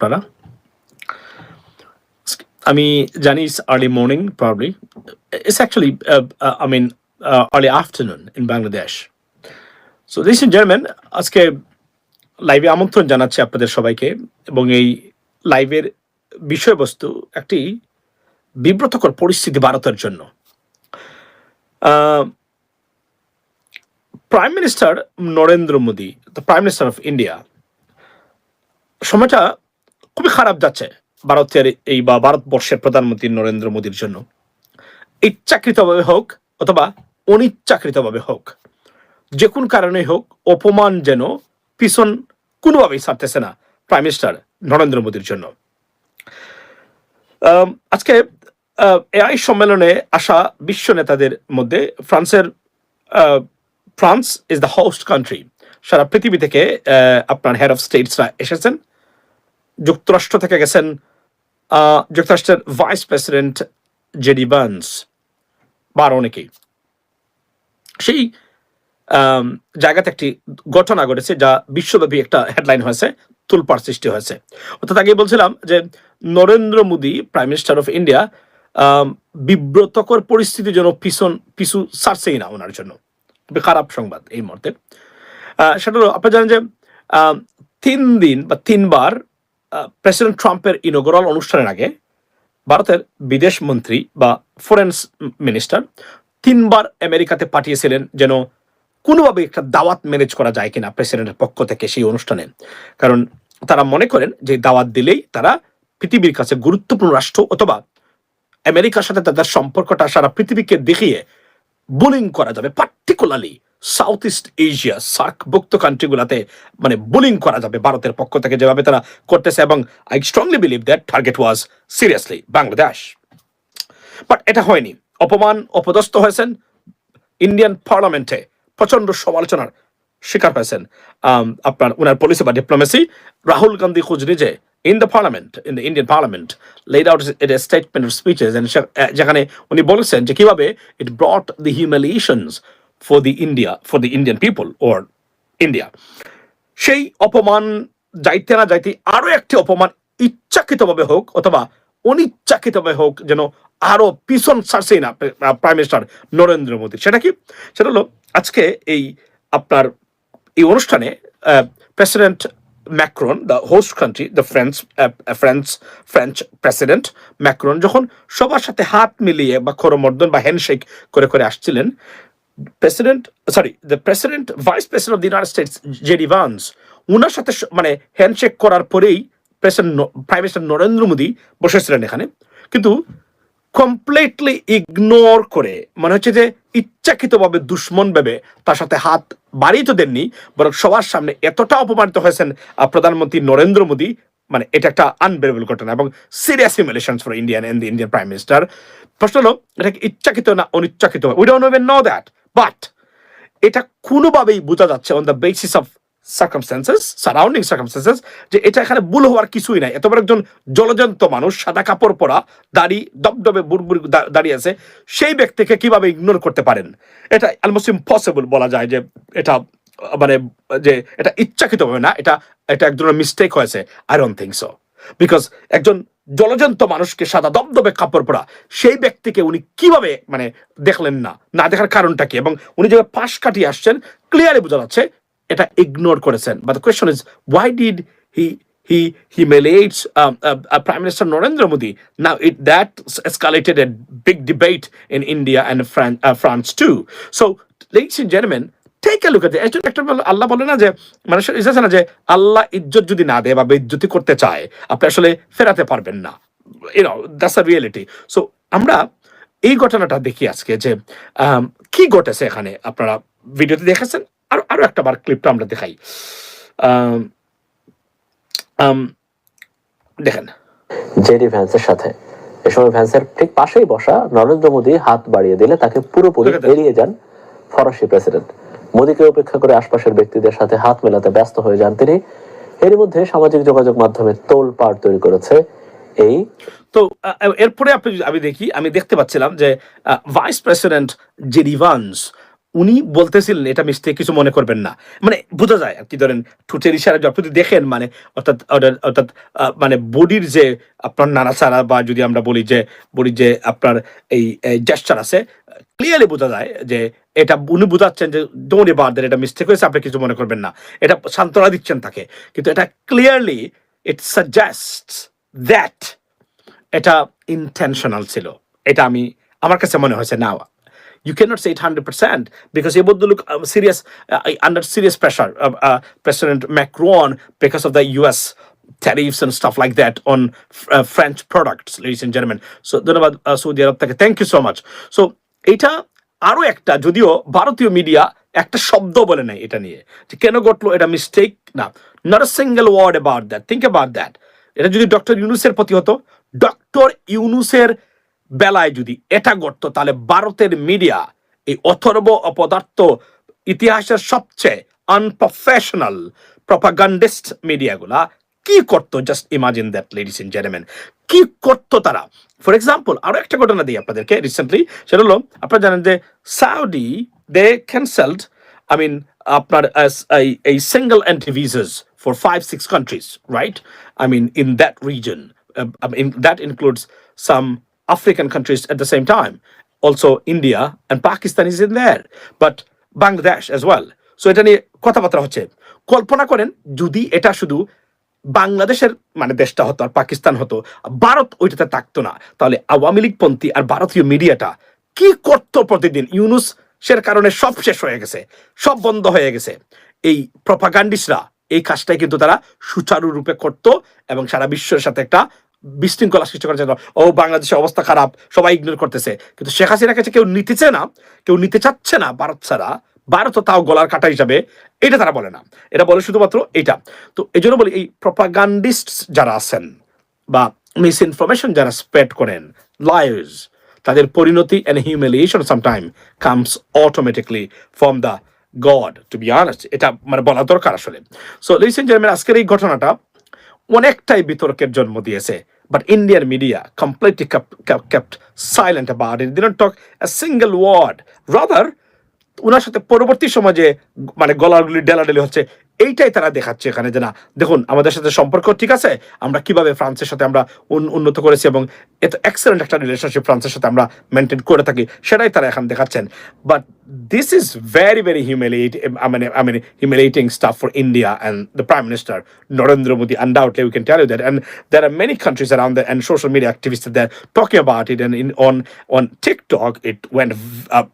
আপনারা? আমি জানি early morning probably it's actually I mean early afternoon in Bangladesh so this in German আজকে লাইভে আমন্ত্রণ জানাচ্ছি আপনাদের সবাইকে এবং এই লাইভের বিষয়বস্তু একটি বিব্রতকর পরিস্থিতি ভারতের জন্য। Prime minister Narendra Modi the prime minister of India সময়টা খুবই খারাপ যাচ্ছে ভারতের এই বা ভারতবর্ষের প্রধানমন্ত্রী নরেন্দ্র মোদীর জন্য। ইচ্ছাকৃতভাবে হোক অথবা অনিচ্ছাকৃতভাবে হোক, যে কোন কারণে হোক অপমান যেন পিছন কোনোভাবেই ছাড়তেছে না প্রাইম মিনিস্টার নরেন্দ্র মোদীর জন্য। আজকে এআই সম্মেলনে আসা বিশ্ব নেতাদের মধ্যে ফ্রান্সের France is the host country সারা পৃথিবী থেকে আপনার হেড অফ স্টেটসরা এসেছেন। যুক্তরাষ্ট্র থেকে গেছেন যুক্তরাষ্ট্রের ভাইস প্রেসিডেন্ট জেডি বার্নস বা আরও অনেকেই। সেই জায়গাতে একটি ঘটনা ঘটেছে যা বিশ্বব্যাপী একটা হেডলাইন হয়েছে, তুলপার সৃষ্টি হয়েছে। অর্থাৎ আগে বলছিলাম যে Narendra Modi, prime minister of India বিব্রতকর পরিস্থিতির জন্য পিছন, পিছু ছাড়ছেই না ওনার জন্য। খারাপ সংবাদ এই মুহূর্তে। সেটা হলো আপনারা জানেন যে তিন দিন বা তিনবার প্রেসিডেন্ট ট্রাম্পের ইনোগ্রাল অনুষ্ঠানের আগে ভারতের বিদেশ মন্ত্রী বা ফরেন মিনিস্টার তিনবার আমেরিকাতে পাঠিয়েছিলেন যেন কোনোভাবে একটা দাওয়াত ম্যানেজ করা যায় কিনা প্রেসিডেন্টের পক্ষ থেকে সেই অনুষ্ঠানে। কারণ তারা মনে করেন যে দাওয়াত দিলেই তারা পৃথিবীর কাছে গুরুত্বপূর্ণ রাষ্ট্র অথবা আমেরিকার সাথে তাদের সম্পর্কটা সারা পৃথিবীকে দেখিয়ে বুলিং করা যাবে পার্টিকুলারলি সাউথ ইস্ট এশিয়া সার্কভুক্ত কান্ট্রিগুলোতে মানে বুলিং করা যাবে ভারতের পক্ষ থেকে যেভাবে তারা করতেছে এবং I strongly believe that target was seriously Bangladesh but এটা হয়নি। অপমান, অপদস্থ হয়েছেন ইন্ডিয়ান পার্লামেন্টে প্রচণ্ড সমালোচনার শিকার হয়েছেন। আপনার ওনার পলিসি বা ডিপ্লোমেসি রাহুল গান্ধী খুঁজ নিজে in the parliament in the Indian parliament laid out a statement of speeches যেখানে উনি বলেছেন যে কীভাবে it brought the humiliations for the India for the Indian people or India সেই অপমান যাইতে না যাইতে আরও একটি অপমান ইচ্ছাকৃতভাবে হোক অথবা অনিচ্ছাকৃতভাবে হোক যেন আরও পিছন ছাড়ছেই না প্রাইম মিনিস্টার নরেন্দ্র মোদী। সেটা কি? সেটা হলো, আজকে এই আপনার এই অনুষ্ঠানে president Macron the host country the French French French president Macron যখন সবার সাথে হাত মিলিয়ে বা করমর্দন বা হ্যান্ডশেক করে করে আসছিলেন president sorry the president vice president of the United States JD Vance ওনার সাথে মানে হ্যান্ডশেক করার পরেই president prime minister Narendra Modi বসেছিলেন এখানে। কিন্তু কমপ্লিটলি ইগনোর করে, মনে হচ্ছে যে ইচ্ছাকৃতভাবে দুশ্মন ভেবে তার সাথে হাত বাড়িয়ে তো দেননি, বরং সবার সামনে এতটা অপমানিত হয়েছেন প্রধানমন্ত্রী নরেন্দ্র মোদী মানে এটা একটা আনবেরেবল ঘটনা এবং serious humiliation for Indian and Indian prime minister প্রশ্ন হলো, এটা ইচ্ছাকৃত না অনিচ্ছাকৃত? We don't know that but এটা কোনোভাবেই বোঝা যাচ্ছে on the basis of circumstances surrounding circumstances যে এটা এখানে ভুল হওয়ার কিছুই নাই। এত বড় একজন জলজন্ত মানুষ, সাদা কাপড় পরা, দাড়ি দবদবে বুড়বুড়ি দাঁড়িয়ে আছে, সেই ব্যক্তিকে কীভাবে ইগনোর করতে পারেন? এটা অলমোস্ট ইম্পসিবল বলা যায় যে এটা মানে যে এটা ইচ্ছাকৃত হবে না, এটা এটা এক ধরনের মিস্টেক হয়েছে। I don't think so because একজন জলজন্ত মানুষকে সাদা দবদবে কাপড় পরা, সেই ব্যক্তিকে উনি কীভাবে মানে দেখলেন না? না দেখার কারণটা কি? এবং উনি যে পাশ কাটিয়ে আসছেন ক্লিয়ারলি বোঝা যাচ্ছে এটা ইগনোর করেছেন। But the question is why did he he humiliates um, uh, uh, Prime Minister Narendra Modi. Now, it that escalated a big debate in India and Fran- uh, France too. Look একজন একটা আল্লাহ বলে না যে মানুষের ইচ্ছা আছে না যে আল্লাহ ইজ্জত যদি না দেয় বা বেজ্জতি করতে চায় আপনি আসলে ফেরাতে পারবেন না। You know that's a reality so আমরা এই ঘটনাটা দেখি আজকে যে আম, কি ঘটেছে এখানে? আপনারা ভিডিওতে দেখেছেন? আরও একটা বার ক্লিপটা আমরা দেখাই। দেখেন। জেডি ভ্যান্সের সাথে। এ সময় ভ্যান্সের ঠিক পাশেই বসা নরেন্দ্র মোদী হাত বাড়িয়ে দিলে তাকে পুরোপুরি. এড়িয়ে যান ফরাসি প্রেসিডেন্ট। মোদীকে উপেক্ষা করে আশপাশের ব্যক্তিদের সাথে হাত মেলাতে ব্যস্ত হয়ে যান তিনি। এর মধ্যে সামাজিক যোগাযোগ মাধ্যমে তোল পাড় তৈরি করেছে এই তো এরপরে আপনি আমি দেখি আমি দেখতে পাচ্ছিলাম যে ভাইস প্রেসিডেন্ট জেডি ভান্স উনি বলতেছিলেন, এটা মিস্টেক কিছু মনে করবেন না। মানে বোঝা যায় আর কি ধরেন ঠোঁটের ইশারা যদি দেখেন মানে অর্থাৎ, অর্থাৎ- মানে বডির যে আপনার নাড়াচাড়া বা যদি আমরা বলি যে, বডির যে আপনার এই জেস্টার আছে ক্লিয়ারলি বোঝা যায় যে এটা উনি বোঝাচ্ছেন যে ডোন্ট বার এটা মিস্টেক হয়েছে, আপনি কিছু মনে করবেন না। এটা সান্ত্বনা দিচ্ছেন তাকে। কিন্তু এটা ক্লিয়ারলি ইট সাজেস্ট দ্যাট এটা ইন্টেনশনাল ছিল। এটা আমি, আমার কাছে মনে হয়েছে না you cannot say it 100% because you would look um, serious uh, under serious pressure uh, uh, president macron because of the us tariffs and stuff like that on uh, french products ladies and gentlemen so ধন্যবাদ uh, সৌদি আরব থেকে thank you so much so এটা আরও একটা যদিও ভারতীয় media একটা শব্দ বলে নাই এটা নিয়ে যে কেন ঘটলো এটা মিস্টেক না not a single word about that think about that এটা যদি ডক্টর ইউনুসের প্রতি হতো ডক্টর ইউনুসের বেলায় যদি এটা ঘটতো তাহলে ভারতের মিডিয়া এই অথর্ব অপদার্থ ইতিহাসের সবচেয়ে আনপ্রফেশনাল প্রপাগান্ডিস্ট মিডিয়াগুলা কি করতো? Just imagine that ladies and gentleman কি করতো তারা? ফর এক্সাম্পল আরও একটা ঘটনা দিই আপনাদেরকে রিসেন্টলি সেটা হলো আপনারা জানেন যে Saudi they cancelled I mean আপনার এই a single entry visas for five, six countries, right? I mean, in that region, uh, I African countries at the same time. Also, India and Pakistan is in there, but Bangladesh as well. So এটা নিয়ে কথাবার্তা হচ্ছে কল্পনা করেন যদি এটা শুধু বাংলাদেশের মানে দেশটা হতো আর পাকিস্তান হতো ভারত ওইটাতে থাকতো না তাহলে আওয়ামী লীগপন্থী আর ভারতীয় মিডিয়াটা কি করতো প্রতিদিন ইউনুস সের কারণে সব শেষ হয়ে গেছে সব বন্ধ হয়ে গেছে এই প্রপাগান্ডিসরা এই কাজটাই কিন্তু তারা সুচারুরূপে করত এবং সারা বিশ্বের সাথে একটা বিশৃঙ্খলা সৃষ্টি করার জন্য। ও, বাংলাদেশের অবস্থা খারাপ, সবাই ইগনোর করতেছে। কিন্তু শেখ হাসিনার কাছে কেউ নিতেছে না, কেউ নিতে চাচ্ছে না ভারত ছাড়া। ভারত তাও গলার কাটা হিসাবে, এটা তারা বলে না। এটা বলে শুধুমাত্র এটা। তো এই জন্য বলি, এই প্রপাগান্ডিস্ট যারা আছেন বা মিস ইনফরমেশন যারা স্প্রেড করেন লাইভস তাদের পরিণতি and humiliation sometime comes automatically from the God to be honours এটা মানে বলা দরকার আসলে। সো লিসেন আজকের এই ঘটনাটা অনেকটাই বিতর্কের জন্ম দিয়েছে। But Indian media completely kept silent about it didn't talk a single word rather ওনার সাথে পরবর্তী সমাজে মানে গলাগুলি ডেলাডেলি হচ্ছে এইটাই তারা দেখাচ্ছে এখানে যে না দেখুন আমাদের সাথে সম্পর্ক ঠিক আছে আমরা কীভাবে ফ্রান্সের সাথে আমরা উন্নত করেছি এবং এত এক্সেলেন্ট একটা রিলেশনশিপ ফ্রান্সের সাথে আমরা মেনটেন করে থাকি সেটাই তারা এখন দেখাচ্ছেন। But this is very very humiliate মানে I mean humiliating stuff for India and the prime minister Narendra Modi undoubtedly we can tell you that. And there are many countries around there and social media talking about it and in on on tiktok it went uh,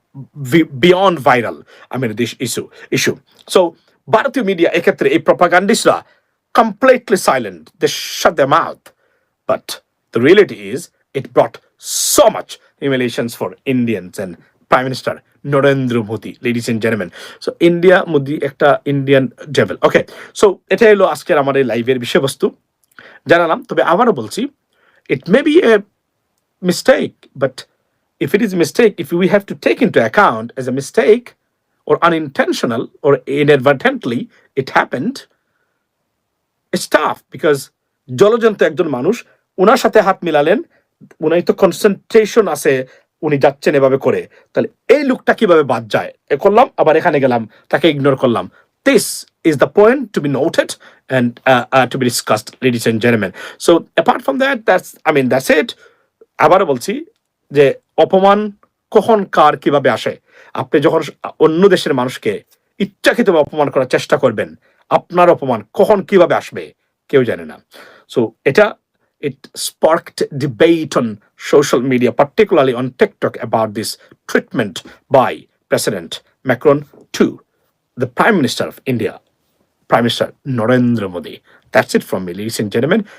v- beyond viral i mean this issue issue. So ভারতীয় media এক্ষেত্রে এই প্রপাগান্ডিস্টরা completely silent they shut their mouth but the reality is it brought so much humiliations for indians and prime minister Narendra Modi ladies and gentlemen so India Modi একটা Indian devil okay so এটা হলো আজকের আমার এই লাইভের বিষয়বস্তু জানালাম তবে আবারও বলছি it may be a mistake but if it is a mistake if we have to take into account as a mistake or unintentional or inadvertently it happened, it's tough because জলজন্ত একজন মানুষ ওনার সাথে হাত মিলালেন উনি তো কনসেন্ট্রেশন আছে, উনি যাচ্ছেন এভাবে করে। তাহলে এই লুকটা কীভাবে বাদ যায়? এ করলাম, আবার এখানে গেলাম, তাকে ইগনোর করলাম। This is the point to be noted and to be discussed ladies and gentleman so apart from that that's I mean that's it আবারও বলছি যে অপমান কখন কার কীভাবে আসে? আপনি যখন অন্য দেশের মানুষকে ইচ্ছাকৃতভাবে অপমান করার চেষ্টা করবেন আপনার অপমান কখন কীভাবে আসবে কেউ জানে না সো এটা it sparked debate on social media, particularly on TikTok, about this treatment by President Macron to the Prime Minister of India, Prime Minister Narendra Modi. That's it from me, ladies and gentlemen.